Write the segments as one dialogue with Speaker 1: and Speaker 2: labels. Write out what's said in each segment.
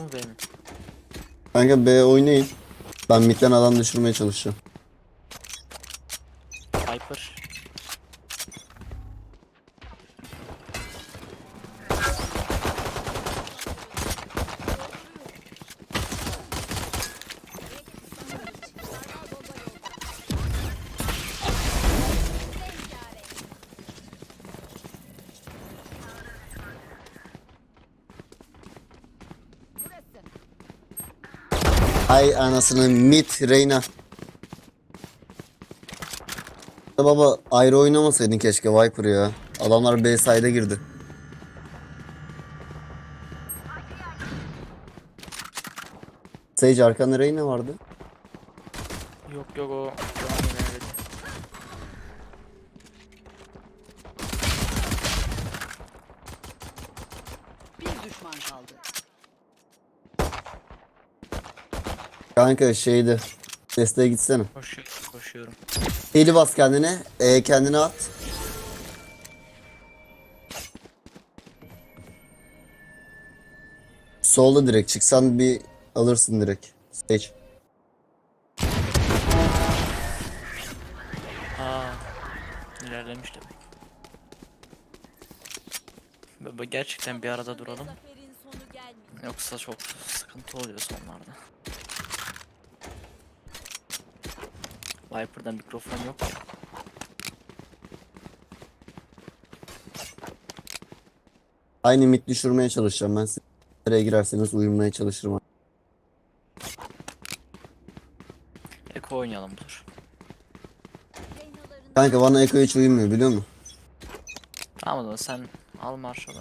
Speaker 1: Mı B mi?
Speaker 2: Kanka B oynayın. Ben midden adam düşürmeye çalışacağım. Ay anasını mid Reyna. Baba ayrı oynamasaydın keşke Viper ya. Adamlar B side'e girdi. Sage arkanda Reyna vardı.
Speaker 1: Yok yok o. şu an yine öyle.
Speaker 3: Bir düşman kaldı.
Speaker 2: Kanka şeydi. Desteğe gitsene.
Speaker 1: Koşuyorum, koşuyorum.
Speaker 2: Eli bas kendine. E kendine at. Solda direkt çıksan bir alırsın direkt. Sage.
Speaker 1: Aa. ilerlemiş demek. Baba gerçekten bir arada duralım. Yoksa çok sıkıntı oluyor sonlarda. Viper'da mikrofon yok.
Speaker 2: Aynı mid düşürmeye çalışacağım ben. Siz Nereye girerseniz uyumaya çalışırım.
Speaker 1: Eko oynayalım dur.
Speaker 2: Kanka bana Eko hiç uyumuyor biliyor musun?
Speaker 1: Tamam o zaman sen al marşalı.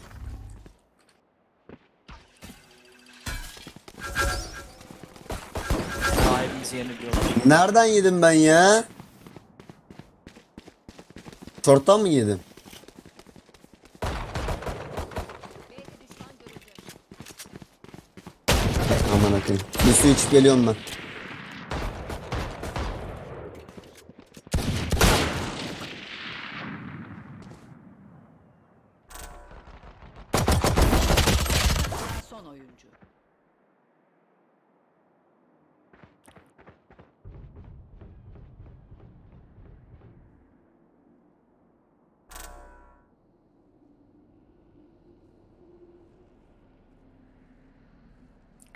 Speaker 2: Nereden yedim ben ya? Short'tan mı yedim? Aman akıyım. Bir su içip geliyorum ben.
Speaker 3: Son oyuncu.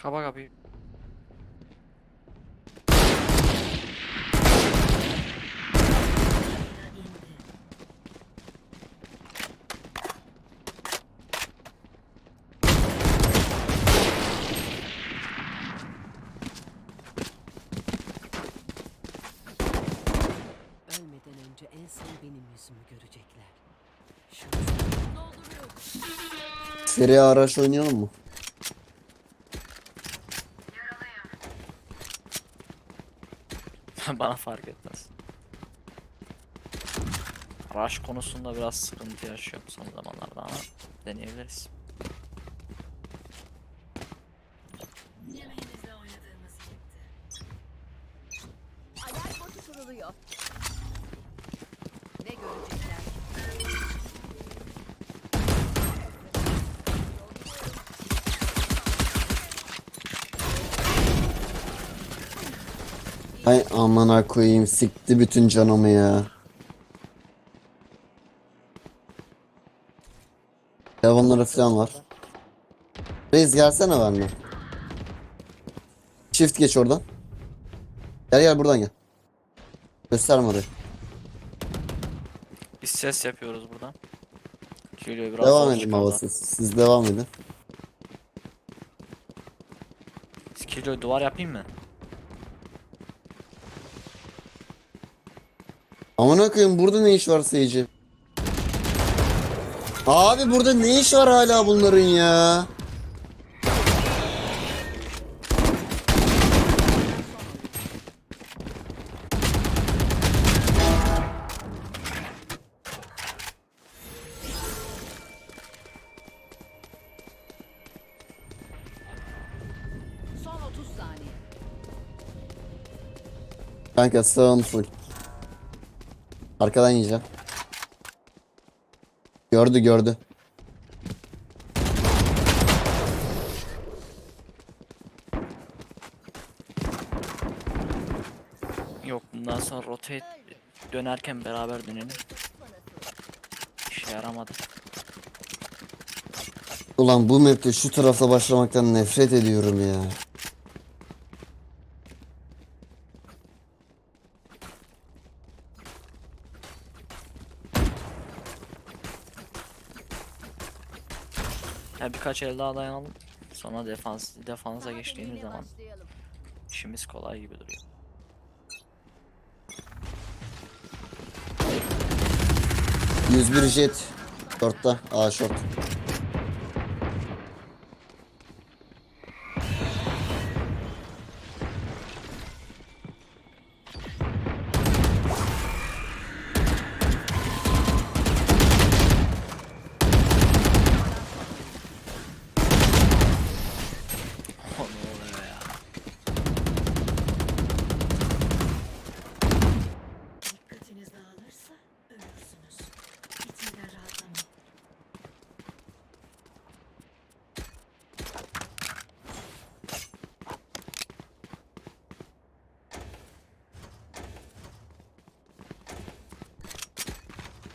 Speaker 1: Kaba kapıyı.
Speaker 3: Ölmeden önce en son benim yüzümü görecekler.
Speaker 4: Dolduruyorum.
Speaker 2: Seri araç oynayalım mı?
Speaker 1: Bana fark etmez. Rush konusunda biraz sıkıntı yaşıyorum son zamanlarda ama deneyebiliriz.
Speaker 2: Amına koyayım sikti bütün canımı ya. Devonları falan var. Reis gelsene benimle. Shift geç oradan. Gel gel buradan gel. Gösterme orayı.
Speaker 1: Biz ses yapıyoruz buradan. Geliyor biraz
Speaker 2: Devam edin babası. Siz devam edin.
Speaker 1: Kilo duvar yapayım mı?
Speaker 2: Amına koyayım burada ne iş var seyirci? Abi burada ne iş var hala bunların ya?
Speaker 3: Son 30 saniye.
Speaker 2: Kanka sağın full. Arkadan yiyeceğim. Gördü gördü.
Speaker 1: Yok bundan sonra rotate dönerken beraber dönelim. İşe yaramadı.
Speaker 2: Ulan bu map'te şu tarafta başlamaktan nefret ediyorum ya.
Speaker 1: Birkaç el daha dayanalım. Sonra defans defansa geçtiğimiz zaman işimiz kolay gibi duruyor.
Speaker 2: ...101 jet. Short'ta. A short.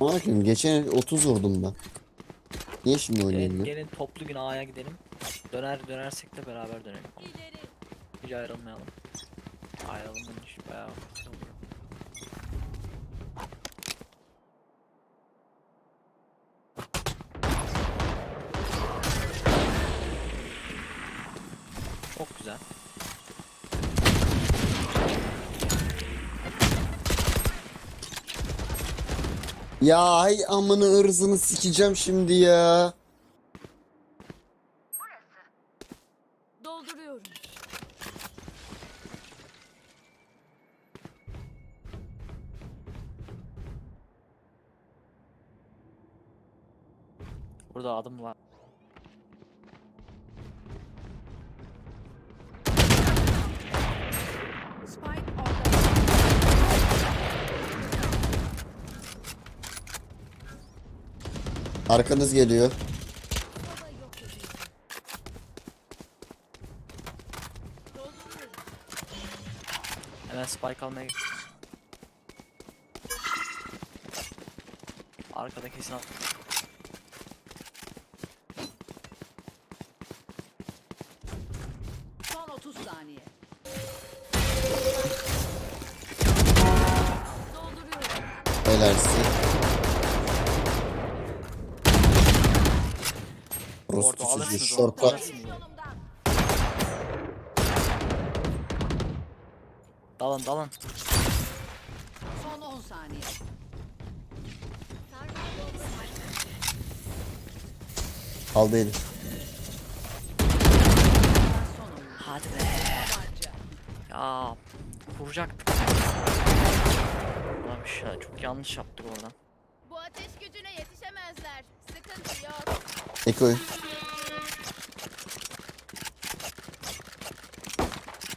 Speaker 2: Bakın geçen el 30 vurdum ben. Niye şimdi
Speaker 1: Gelin,
Speaker 2: oynayayım ya?
Speaker 1: gelin toplu gün A'ya gidelim. Döner dönersek de beraber dönelim. Hiç ayrılmayalım. Ayrılmanın iş bayağı oluyor. Çok güzel.
Speaker 2: Ya hay amını ırzını sikeceğim şimdi ya.
Speaker 4: Dolduruyorum.
Speaker 1: Burada adım var.
Speaker 2: Arkanız geliyor.
Speaker 1: Hemen spike almaya git. Arkada kesin at.
Speaker 3: Son 30 saniye.
Speaker 4: Dolduruyorum.
Speaker 2: Helalsin.
Speaker 1: Orada
Speaker 2: Orospu çocuğu
Speaker 1: alırsınız onu.
Speaker 2: short'ta.
Speaker 1: Alırsınız onu.
Speaker 4: Yolumdan.
Speaker 1: Dalın dalın.
Speaker 3: Son 10 saniye.
Speaker 4: Sarmal bomba.
Speaker 2: Aldı eli.
Speaker 1: Hadi be. Ya vuracaktık. Ulan bir şey çok yanlış yaptık oradan.
Speaker 4: Bu ateş gücüne yetişemezler. Sıkıntı yok.
Speaker 2: Eko'yu.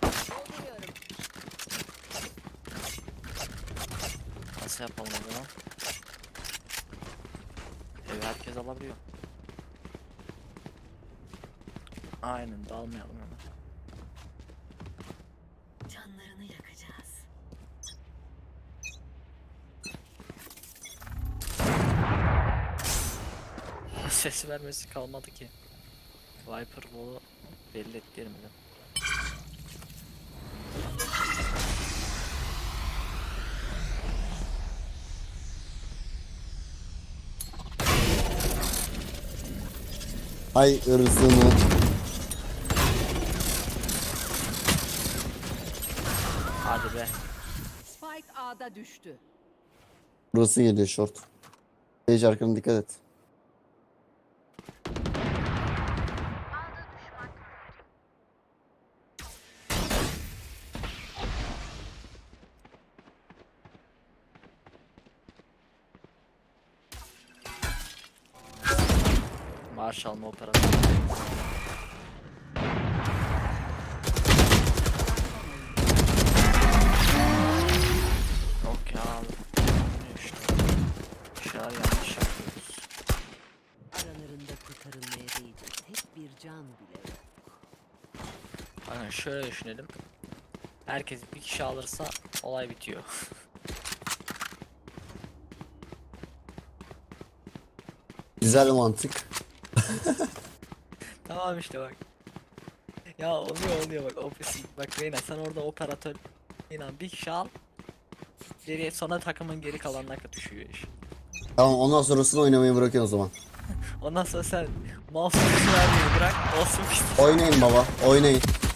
Speaker 4: Dolduruyorum.
Speaker 1: Nasıl yapalım o zaman? Evi herkes alabiliyor. Dalmayalım hemen.
Speaker 5: Canlarını yakacağız.
Speaker 1: Ses vermesi kalmadı ki. Viper Wall'u belli etti yerimden.
Speaker 2: Hay ırzını.
Speaker 1: Hadi be.
Speaker 3: Spike A'da düştü.
Speaker 2: Burası geliyor short. Sage arkana dikkat et.
Speaker 1: Marshall mı operasyon? Yok ya abi. Olmuyor işte. Bir şeyler yanlış yapıyoruz.
Speaker 3: Aralarında kurtarılmaya
Speaker 1: şöyle düşünelim. Herkes bir kişi alırsa olay bitiyor.
Speaker 2: Güzel mantık.
Speaker 1: tamam işte bak. Ya oluyor oluyor bak ofis. Bak Reyna sen orada operatör inan bir kişi al. Geriye sonra takımın geri kalanına düşüyor iş.
Speaker 2: Tamam ondan sonrasını oynamayı bırakıyorsun o zaman.
Speaker 1: Ondan sonra sen mouse vermeyi bırak olsun.
Speaker 2: Oynayın baba oynayın.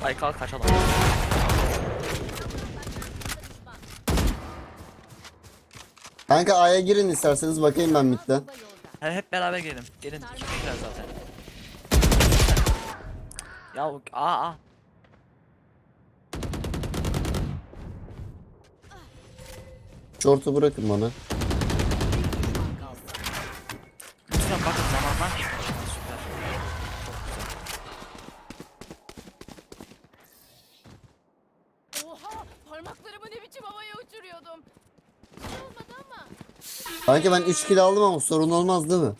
Speaker 3: Spike
Speaker 1: al kaçalım.
Speaker 2: Kanka A'ya girin isterseniz bakayım ben midden.
Speaker 1: He, hep beraber gelin. Gelin zaten. Ya o- aa aa.
Speaker 2: Short'u bırakın bana. Kanka ben 3 kill aldım ama sorun olmaz değil mi?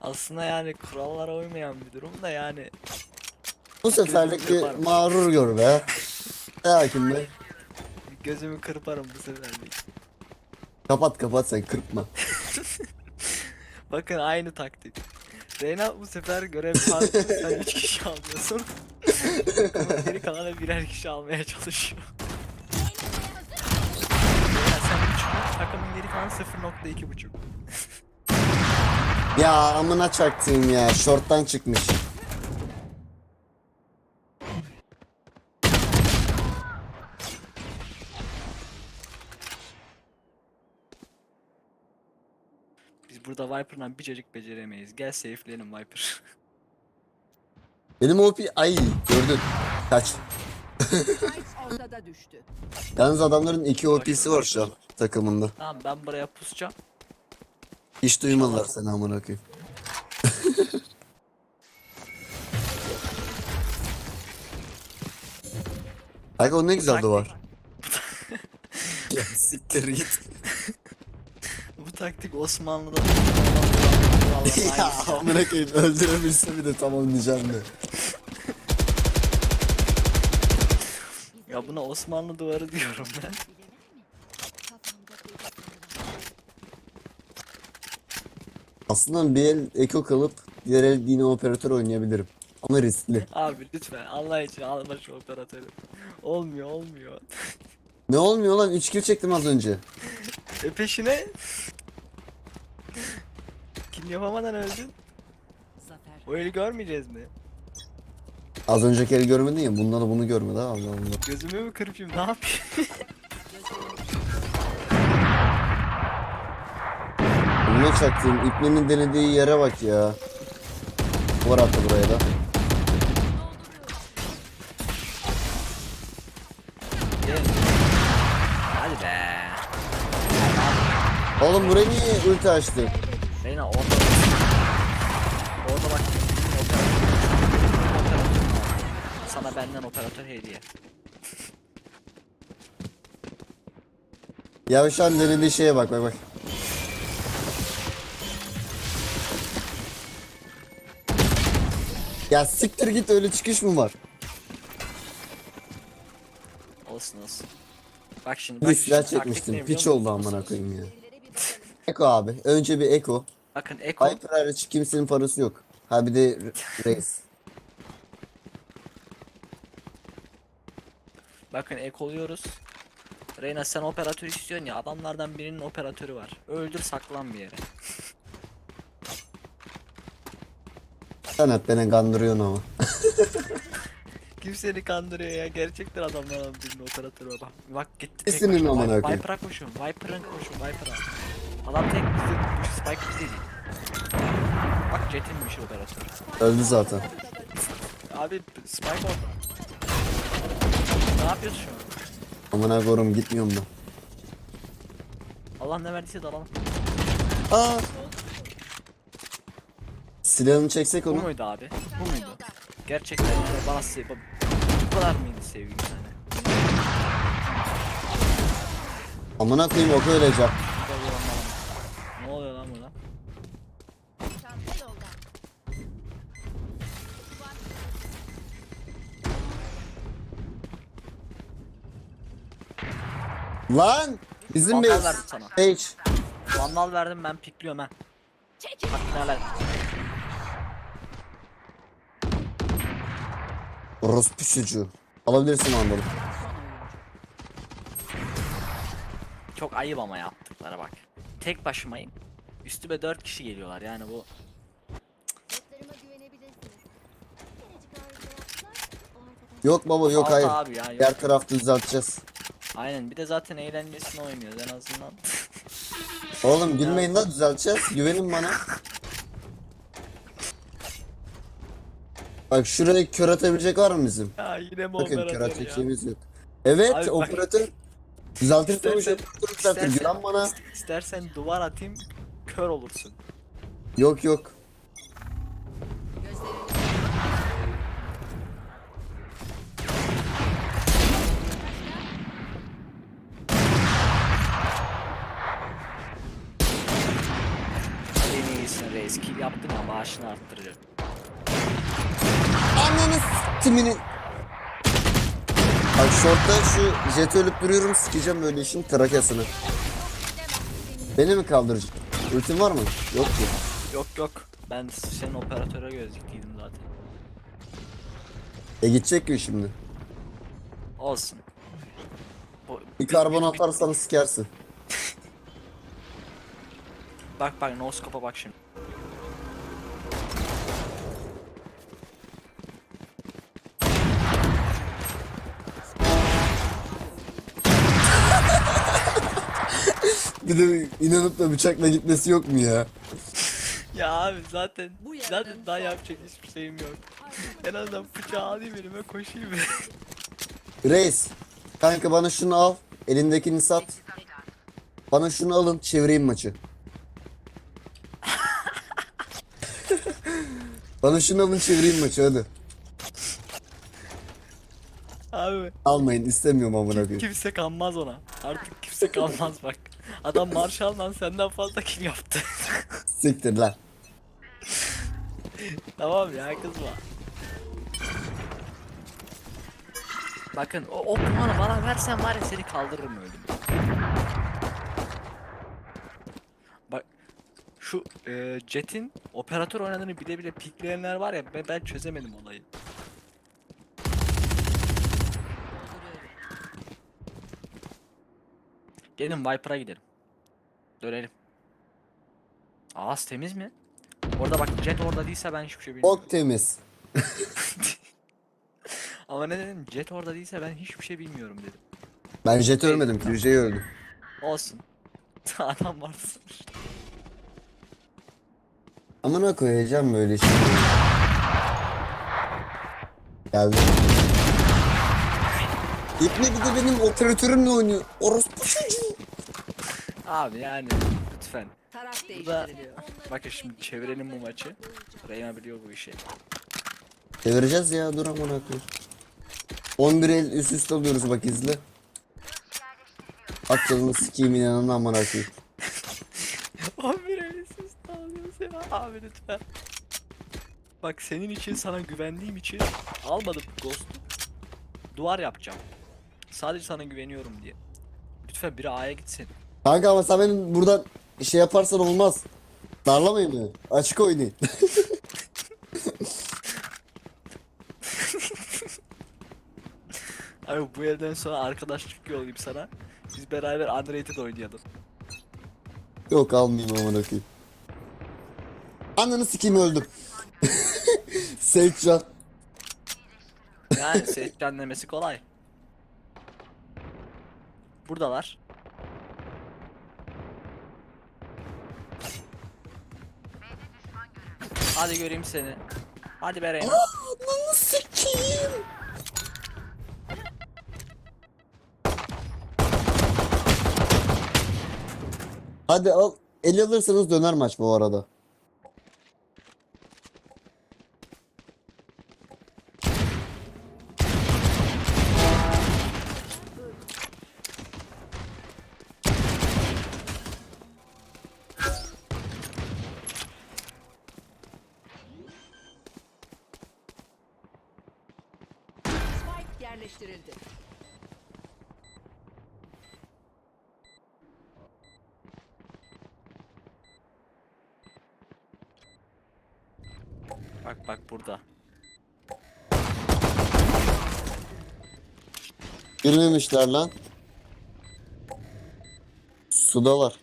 Speaker 1: Aslında yani kurallara uymayan bir durum da yani
Speaker 2: Bu seferlik bir mağrur gör be. Sakin be.
Speaker 1: gözümü kırparım bu seferlik.
Speaker 2: Kapat kapat sen kırpma.
Speaker 1: Bakın aynı taktik. Reyna bu sefer görev farklı sen 3 kişi alıyorsun. Geri kalanı birer kişi almaya çalışıyor. Reyna sen 3 mü? Takımın geri kalanı 0.2 buçuk.
Speaker 2: Ya amına çaktığım ya. Short'tan çıkmış.
Speaker 1: Biz burada Viper'la bir cacık beceremeyiz. Gel safe'leyelim Viper.
Speaker 2: Benim OP ay gördün. Kaç.
Speaker 3: Ortada düştü.
Speaker 2: Yalnız adamların iki OP'si var şu an takımında.
Speaker 1: tamam ben buraya pusacağım.
Speaker 2: Hiç duymadılar seni amına koyayım. Kanka o ne güzel duvar. ya siktir git.
Speaker 1: Bu taktik Osmanlı'da
Speaker 2: ya amına koyayım öldürebilse bir de tamam diyeceğim de.
Speaker 1: Buna Osmanlı duvarı diyorum ben.
Speaker 2: Aslında bir el eko kalıp diğer el yine operatör oynayabilirim. Ama riskli.
Speaker 1: Abi lütfen Allah için alma şu operatörü. Olmuyor olmuyor.
Speaker 2: Ne olmuyor lan 3 kill çektim az önce.
Speaker 1: E peşine. Kim yapamadan öldün.
Speaker 3: Zafer.
Speaker 1: O eli görmeyeceğiz mi?
Speaker 2: Az önceki el görmedin ya bundan da bunu görmedi ha Allah Allah.
Speaker 1: Gözümü mü kırpayım ne yapayım?
Speaker 2: Bunu çaktığım ipnenin denediği yere bak ya. Duvar attı buraya da.
Speaker 1: Hadi be.
Speaker 2: Oğlum buraya niye ulti açtı?
Speaker 1: Reyna orada. Orada bak. Operatör. Sana benden operatör hediye.
Speaker 2: Ya şu an denediği şeye bak bak bak. Ya siktir git öyle çıkış mı var?
Speaker 1: Olsun olsun. Bak şimdi
Speaker 2: Bir
Speaker 1: bak
Speaker 2: silah
Speaker 1: şimdi taktik
Speaker 2: çekmiştim.
Speaker 1: ne
Speaker 2: Piç
Speaker 1: biliyor
Speaker 2: oldu
Speaker 1: musunuz?
Speaker 2: amına koyayım ya. Eko abi. Önce bir Eko.
Speaker 1: Bakın Eko
Speaker 2: Hyper hariç kimsenin parası yok. Ha bir de Re- Reis.
Speaker 1: Bakın ek oluyoruz. Reyna sen operatör istiyorsun ya adamlardan birinin operatörü var. Öldür saklan bir yere.
Speaker 2: Sen hep beni kandırıyorsun ama.
Speaker 1: Kim seni kandırıyor ya gerçekten adamlardan birinin operatörü var. Bak, bak gitti
Speaker 2: Kesinlikle
Speaker 1: başına.
Speaker 2: amına
Speaker 1: Vi-
Speaker 2: koyayım.
Speaker 1: Viper'a koşun. Viper'a koşun. Viper'a. Adam tek bizi. Bu Spike bizi değil. Bak Jet'inmiş operatör.
Speaker 2: Öldü zaten.
Speaker 1: Abi Spike orada. Ne yapıyorsun şu an?
Speaker 2: Amına korum gitmiyorum ben.
Speaker 1: Allah ne verdiyse dalalım.
Speaker 2: Aa! Silahını çeksek
Speaker 1: Bu
Speaker 2: onu.
Speaker 1: muydu abi? Bu muydu? Gerçekten yani bana sev bu kadar mıydı sevgi yani?
Speaker 2: Amına koyayım oku ölecek.
Speaker 1: Bir Lan!
Speaker 2: Bizim
Speaker 1: Vandal
Speaker 2: base.
Speaker 1: verdim sana.
Speaker 2: Sage.
Speaker 1: Vandal verdim ben pikliyorum ha. Bak neler.
Speaker 2: Orospu çocuğu. Alabilirsin mandalı.
Speaker 1: Çok ayıp ama yaptıkları bak. Tek başımayım. Üstüme 4 kişi geliyorlar yani bu.
Speaker 6: Dostlarıma güvenebilirsiniz. Biricik arıza yaptılar, o arkadaş
Speaker 2: Yok baba yok
Speaker 1: Altı
Speaker 2: hayır.
Speaker 1: abi ya. Yok.
Speaker 2: Diğer tarafta düzelteceğiz.
Speaker 1: Aynen bir de zaten eğlencesine oynuyoruz en azından.
Speaker 2: Oğlum gülmeyin lan düzelteceğiz. Güvenin bana. Bak şuraya kör atabilecek var mı bizim?
Speaker 1: ya yine mi
Speaker 2: Bakın kör
Speaker 1: operatör ya?
Speaker 2: atacağımız yok. Evet
Speaker 1: Abi bak-
Speaker 2: operatör. Düzeltir tabii
Speaker 1: İstersen-
Speaker 2: operatör düzeltir.
Speaker 1: istersen-
Speaker 2: Güven bana.
Speaker 1: İstersen duvar atayım kör olursun.
Speaker 2: Yok yok.
Speaker 1: En iyisin reis kill yaptın ya maaşını arttıracak.
Speaker 2: Ananı s**timini. Bak shortta şu jet ölüp duruyorum sikeceğim böyle işin trakasını. Beni mi kaldıracak? Ultin var mı? Yok ki.
Speaker 1: Yok yok ben senin operatöre gözlüklüydüm zaten.
Speaker 2: E gidecek ki şimdi.
Speaker 1: Olsun. Bu,
Speaker 2: Bir karbon atarsan sikersin.
Speaker 1: Bak bak no scope'a bak şimdi.
Speaker 2: Bir de inanıp da bıçakla gitmesi yok mu ya?
Speaker 1: Ya abi zaten zaten daha yapacak hiçbir şeyim yok. en azından bıçağı alayım elime koşayım.
Speaker 2: Reis. Kanka bana şunu al. Elindekini sat. Bana şunu alın çevireyim maçı. bana şunu alın çevireyim maçı hadi.
Speaker 1: abi
Speaker 2: Almayın istemiyorum amına koyayım.
Speaker 1: kimse kanmaz ona. Artık kimse kanmaz bak. Adam Marshall'dan senden fazla kill yaptı.
Speaker 2: Siktir lan.
Speaker 1: tamam ya kızma. Bakın o, o puanı bana versen var ya seni kaldırırım öldüm. Bak şu e, Jet'in operatör oynadığını bile bile pikleyenler var ya ben, ben çözemedim olayı. Gelin Viper'a gidelim. Dönelim. Ağız temiz mi? Orada bak Jet orada değilse ben hiçbir şey bilmiyorum.
Speaker 2: Bok temiz.
Speaker 1: Ama ne dedim? Jet orada değilse ben hiçbir şey bilmiyorum dedim.
Speaker 2: Ben jet ölmedim. Kürje'yi öldüm.
Speaker 1: Olsun. Adam varsın.
Speaker 2: Amına koyacağım böyle şey. Geldi. İpne bir de benim operatörümle oynuyor. Orospu çocuğu.
Speaker 1: Abi yani lütfen.
Speaker 3: Taraf
Speaker 1: Burada
Speaker 3: değiştiriliyor.
Speaker 1: bakın şimdi çevirelim bu maçı. Reyna biliyor bu işi.
Speaker 2: Çevireceğiz ya dur amına koyayım. 11 el üst üste alıyoruz bak izle. At canını sikeyim inanın amına koyayım.
Speaker 1: Abi reisiz alıyoruz ya. Abi lütfen. Bak senin için sana güvendiğim için almadım Ghost'u. Duvar yapacağım. Sadece sana güveniyorum diye. Lütfen biri A'ya gitsin.
Speaker 2: Kanka ama sen benim buradan şey yaparsan olmaz. Darlamayın beni. Açık oynayın.
Speaker 1: Abi bu yerden sonra arkadaşlık yollayayım sana. Biz beraber unrated oynayalım.
Speaker 2: Yok almayayım amına koyayım. Ananı sikeyim öldüm. Seyitcan.
Speaker 1: Yani Seyitcan demesi kolay. Buradalar. Hadi göreyim seni. Hadi be Reyna.
Speaker 2: Ananı sikeyim. Hadi al. El alırsanız döner maç bu arada.
Speaker 1: Bak bak burada.
Speaker 2: Girmemişler lan. Suda var.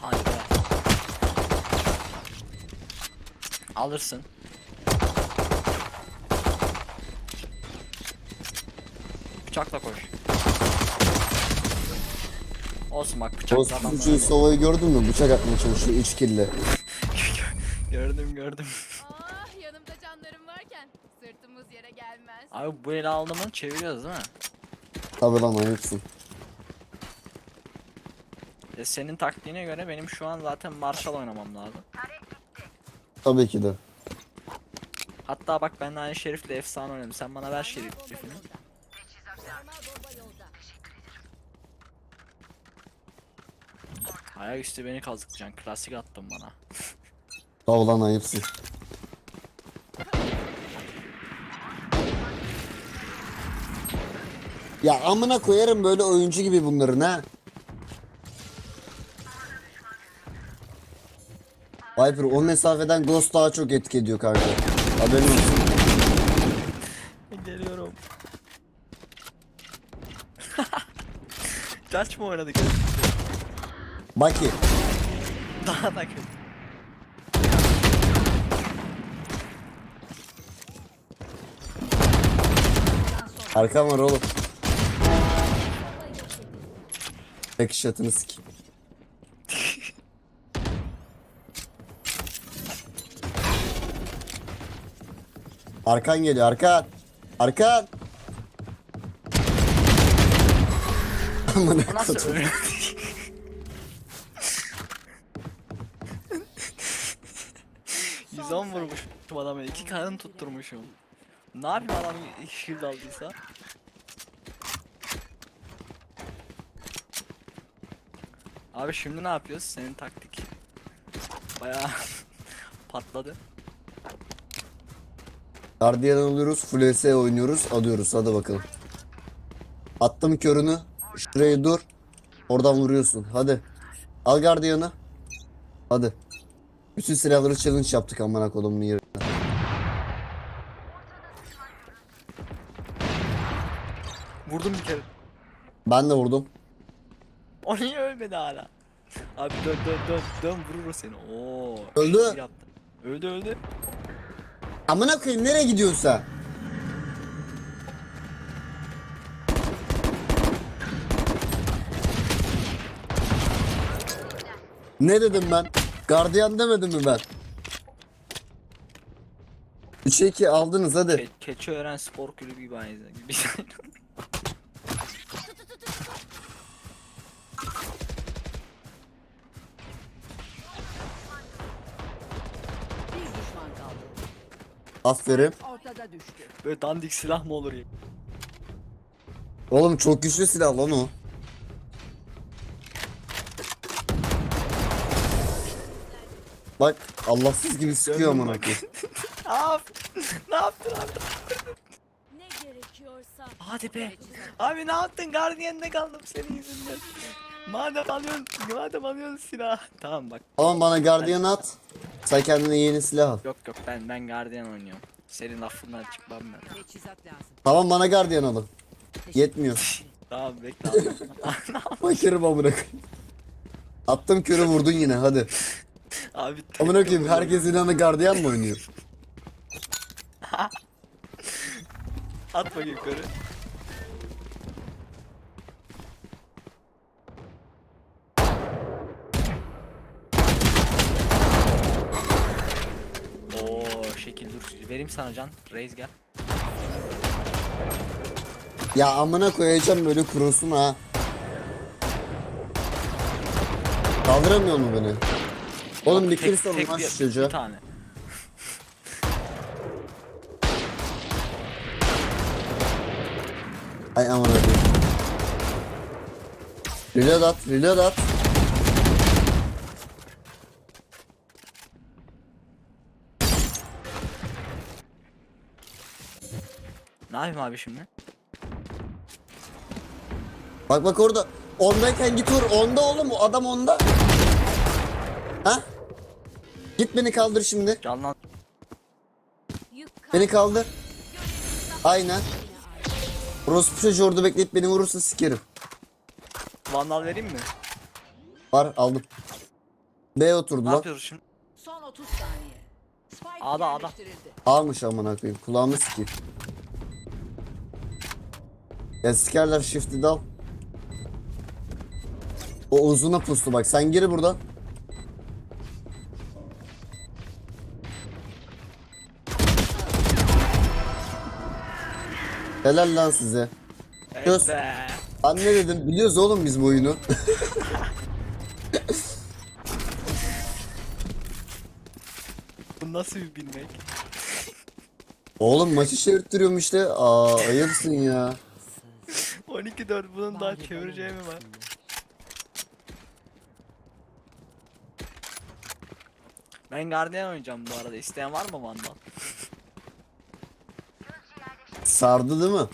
Speaker 1: Hadi be. Alırsın. Bıçakla koş. Olsun bak
Speaker 2: O
Speaker 1: bıçakla adamlar
Speaker 2: suçu
Speaker 1: öyle.
Speaker 2: Sova'yı gördün mü? Bıçak atmaya çalışıyor 3 kille.
Speaker 1: Gördüm gördüm.
Speaker 4: Ah yanımda canlarım varken sırtımız yere gelmez.
Speaker 1: Abi bu ele aldığımı çeviriyoruz değil mi?
Speaker 2: Tabi lan ayıpsın.
Speaker 1: E senin taktiğine göre benim şu an zaten Marshall oynamam lazım.
Speaker 2: Tabii ki de.
Speaker 1: Hatta bak ben de aynı Şerif'le efsane oynadım. Sen bana ver Şerif'ini. Ayaküstü beni kazıklayacaksın. Klasik attın bana.
Speaker 2: Tabi lan ayıpsın. Ya amına koyarım böyle oyuncu gibi bunların ha. Viper o mesafeden Ghost daha çok etki ediyor kanka. Haberin olsun.
Speaker 1: Geliyorum. Kaç mı oynadık?
Speaker 2: Baki.
Speaker 1: Daha da kötü.
Speaker 2: Arkam var oğlum. Tek şatını sik. Arkan geliyor arkan. Arkan. Amına kodum.
Speaker 1: %10 vurmuşum adamı. iki karın tutturmuşum. Ne yapayım adam shield aldıysa? Abi şimdi ne yapıyoruz? Senin taktik. Bayağı patladı.
Speaker 2: Guardian alıyoruz. Full S oynuyoruz. Alıyoruz. Hadi bakalım. Attım körünü. Şuraya dur. Oradan vuruyorsun. Hadi. Al Guardian'ı. Hadi. Bütün silahları challenge yaptık amına kodumun yerine.
Speaker 1: Vurdum bir kere.
Speaker 2: Ben de vurdum.
Speaker 1: O niye ölmedi hala? Abi dön dön dön dön vurur o seni. Oo.
Speaker 2: Öldü.
Speaker 1: iyi. Öldü öldü.
Speaker 2: Amına koyayım nereye gidiyorsun sen? Ne dedim ben? Gardiyan demedim mi ben? 3'e 2 aldınız hadi.
Speaker 1: Ke keçi öğren spor kulübü gibi aynı gibi.
Speaker 3: Bir düşman kaldı.
Speaker 2: Aferin.
Speaker 3: Ortada düştü.
Speaker 1: Böyle dandik silah mı olur ya?
Speaker 2: Oğlum çok güçlü silah lan o. Bak Allahsız gibi sıkıyor amına koyayım.
Speaker 1: Abi ne yaptın abi?
Speaker 4: Ne gerekiyorsa.
Speaker 1: Hadi be. Abi ne yaptın? Gardiyan'da kaldım senin yüzünden. Madem alıyorsun, madem alıyorsun silah. Tamam bak.
Speaker 2: Tamam bana gardiyan at. Sen kendine yeni silah al.
Speaker 1: Yok yok ben ben Guardian oynuyorum. Senin lafından çıkmam ben.
Speaker 3: Teçhizat lazım.
Speaker 2: Tamam bana gardiyan alın. Yetmiyor.
Speaker 1: Tamam bekle alıyorum.
Speaker 2: Bakarım amına koyayım. Attım körü vurdun yine hadi.
Speaker 1: Abi
Speaker 2: Amına koyayım herkes İlhan'ı gardiyan mı oynuyor?
Speaker 1: at bakayım yukarı. Oo şekil dur. Vereyim sana can. Reis gel.
Speaker 2: Ya amına koyacağım böyle kurusun ha. Kaldıramıyor mu beni? Oğlum kill sorun lan şu çocuğa.
Speaker 1: Tane.
Speaker 2: Ay aman koyayım. Reload at, reload at.
Speaker 1: Ne yapayım abi şimdi?
Speaker 2: Bak bak orada. Ondayken git vur. Onda oğlum adam onda. Ha? Git beni kaldır şimdi.
Speaker 1: Canlan.
Speaker 2: Beni kaldır. Aynen. Orospu çocuğu orada bekleyip beni vurursa sikerim.
Speaker 1: Vandal vereyim mi?
Speaker 2: Var aldım. B oturdu
Speaker 1: Ne
Speaker 2: lan.
Speaker 1: yapıyoruz şimdi?
Speaker 3: Son 30 saniye. Spike
Speaker 1: A'da, A'da.
Speaker 3: yerleştirildi.
Speaker 2: Almış amına koyayım. Kulağımı sikeyim. Ya sikerler shift'i dal. O uzuna pustu bak. Sen gir buradan. Helal lan size. Göz.
Speaker 1: be.
Speaker 2: Ben ne dedim? Biliyoruz oğlum biz bu oyunu.
Speaker 1: Bu nasıl bir bilmek?
Speaker 2: oğlum maçı çevirttiriyorum işte. Aa ayıpsın ya.
Speaker 1: 12-4 bunun daha çevireceği mi var? Ben Guardian oynayacağım bu arada. İsteyen var mı Vandal?
Speaker 2: Sardı değil mi?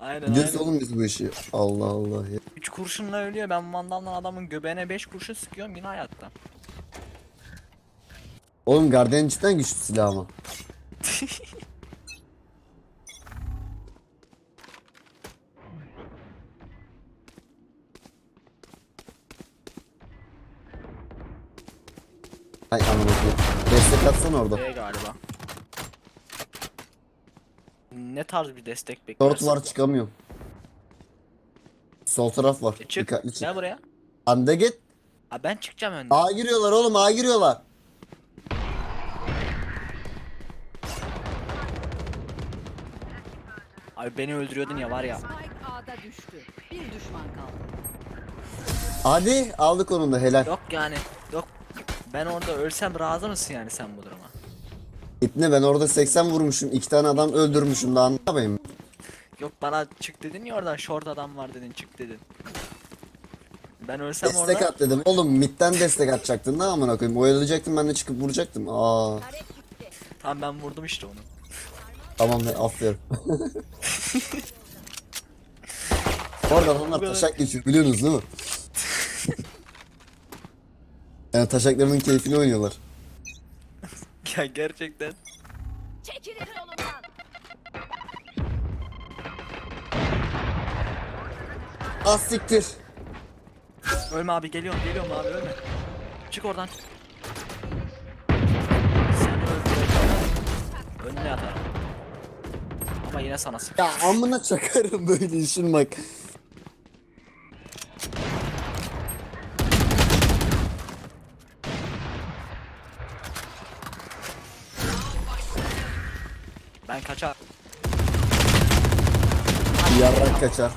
Speaker 1: Aynen
Speaker 2: Biliyoruz
Speaker 1: aynen.
Speaker 2: oğlum biz bu işi. Allah Allah ya.
Speaker 1: 3 kurşunla ölüyor. Ben Vandal'dan adamın göbeğine 5 kurşun sıkıyorum yine hayatta.
Speaker 2: Oğlum Guardian cidden güçlü silah ama. Amına koyayım. Destek atsana orada.
Speaker 1: B galiba. Ne tarz bir destek bekliyorsun?
Speaker 2: var çıkamıyorum. Sol taraf var.
Speaker 1: E çık.
Speaker 2: Dikkatli çık.
Speaker 1: Gel buraya.
Speaker 2: Anda git.
Speaker 1: Ha ben çıkacağım önden.
Speaker 2: A giriyorlar oğlum A giriyorlar.
Speaker 1: Abi beni öldürüyordun ya var ya.
Speaker 3: Spike A'da düştü. Bir düşman kaldı.
Speaker 2: Hadi aldık onu da helal.
Speaker 1: Yok yani. Yok. Ben orada ölsem razı mısın yani sen bu duruma?
Speaker 2: İpne ben orada 80 vurmuşum. iki tane adam öldürmüşüm daha ne yapayım?
Speaker 1: Yok bana çık dedin ya oradan short adam var dedin çık dedin. Ben ölsem
Speaker 2: Destek
Speaker 1: orada
Speaker 2: at dedim. Oğlum midden destek atacaktın ne amına koyayım. Oyalayacaktım ben de çıkıp vuracaktım. Aa
Speaker 1: tam ben vurdum işte onu.
Speaker 2: tamam be aferin. Orada adamlar taşak geçiyor biliyorsunuz değil mi? Yani taşaklarının keyfini oynuyorlar.
Speaker 1: Ya gerçekten.
Speaker 4: Çekilin yolumdan.
Speaker 2: Az siktir.
Speaker 1: Ölme abi geliyorum geliyorum abi ölme. Çık oradan. Seni öldüreceğim. Önüne yatarım. Ama yine sana sık.
Speaker 2: Ya amına çakarım böyle işin bak.
Speaker 3: geçer.